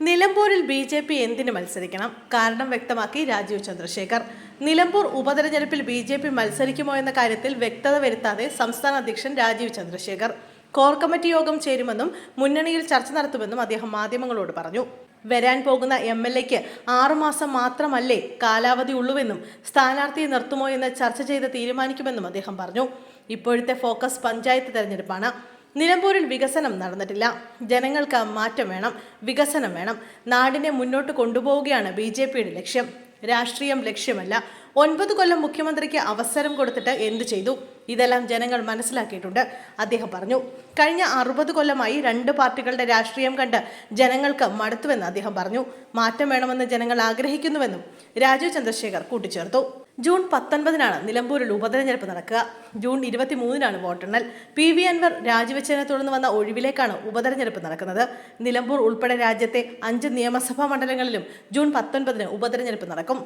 നിലമ്പൂരിൽ B J P എന്തിന് മത്സരിക്കണം? കാരണം വ്യക്തമാക്കി രാജീവ് ചന്ദ്രശേഖർ. നിലമ്പൂർ ഉപതെരഞ്ഞെടുപ്പിൽ ബി ജെ പി മത്സരിക്കുമോ എന്ന കാര്യത്തിൽ വ്യക്തത വരുത്താതെ സംസ്ഥാന അധ്യക്ഷൻ രാജീവ് ചന്ദ്രശേഖർ. കോർ കമ്മിറ്റി യോഗം ചേരുമെന്നും മുന്നണിയിൽ ചർച്ച നടത്തുമെന്നും അദ്ദേഹം മാധ്യമങ്ങളോട് പറഞ്ഞു. വരാൻ പോകുന്ന എം എൽ എക്ക് ആറുമാസം മാത്രമല്ലേ കാലാവധി ഉള്ളുവെന്നും സ്ഥാനാർത്ഥിയെ നിർത്തുമോ എന്ന് ചർച്ച ചെയ്ത് തീരുമാനിക്കുമെന്നും അദ്ദേഹം പറഞ്ഞു. ഇപ്പോഴത്തെ ഫോക്കസ് പഞ്ചായത്ത് തെരഞ്ഞെടുപ്പാണ്. നിലമ്പൂരിൽ വികസനം നടന്നിട്ടില്ല. ജനങ്ങൾക്ക് മാറ്റം വേണം വികസനം വേണം. നാടിനെ മുന്നോട്ട് കൊണ്ടുപോവുകയാണ് ബി ജെ പിയുടെ ലക്ഷ്യം. രാഷ്ട്രീയം ലക്ഷ്യമല്ല. ഒൻപത് കൊല്ലം മുഖ്യമന്ത്രിക്ക് അവസരം കൊടുത്തിട്ട് എന്തു ചെയ്തു? ഇതെല്ലാം ജനങ്ങൾ മനസ്സിലാക്കിയിട്ടുണ്ട്. അദ്ദേഹം പറഞ്ഞു കഴിഞ്ഞ അറുപത് കൊല്ലമായി രണ്ട് പാർട്ടികളുടെ രാഷ്ട്രീയം കണ്ട് ജനങ്ങൾക്ക് മടുത്തുവെന്ന് അദ്ദേഹം പറഞ്ഞു. മാറ്റം വേണമെന്ന് ജനങ്ങൾ ആഗ്രഹിക്കുന്നുവെന്നും രാജീവ് ചന്ദ്രശേഖർ കൂട്ടിച്ചേർത്തു. ജൂൺ പത്തൊൻപതിനാണ് നിലമ്പൂരിൽ ഉപതെരഞ്ഞെടുപ്പ് നടക്കുക. ജൂൺ ഇരുപത്തിമൂന്നിനാണ് വോട്ടെണ്ണൽ. പി വി അൻവർ രാജിവെച്ചതിനെ തുടർന്ന് വന്ന ഒഴിവിലേക്കാണ് ഉപതെരഞ്ഞെടുപ്പ് നടക്കുന്നത്. നിലമ്പൂർ ഉൾപ്പെടെ രാജ്യത്തെ അഞ്ച് നിയമസഭാ മണ്ഡലങ്ങളിലും ജൂൺ പത്തൊൻപതിന് ഉപതെരഞ്ഞെടുപ്പ് നടക്കും.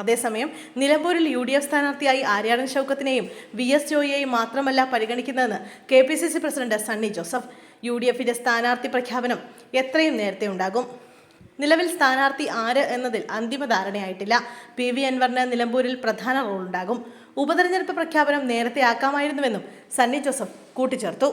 അതേസമയം നിലമ്പൂരിൽ യു ഡി എഫ് സ്ഥാനാർത്ഥിയായി ആര്യാടൻ ഷൗക്കത്തിനെയും വി എസ് ജോയിയെയും മാത്രമല്ല പരിഗണിക്കുന്നതെന്ന് K P C C president Sunny Joseph. U D എഫിന്റെ സ്ഥാനാർത്ഥി പ്രഖ്യാപനം എത്രയും നേരത്തെ ഉണ്ടാകും. നിലവിൽ സ്ഥാനാർത്ഥി ആര് എന്നതിൽ അന്തിമ ധാരണയായിട്ടില്ല. പി വി അൻവറിന് നിലമ്പൂരിൽ പ്രധാന റോളുണ്ടാകും. ഉപതെരഞ്ഞെടുപ്പ് പ്രഖ്യാപനം നേരത്തെ ആക്കാമായിരുന്നുവെന്നും സണ്ണി ജോസഫ് കൂട്ടിച്ചേർത്തു.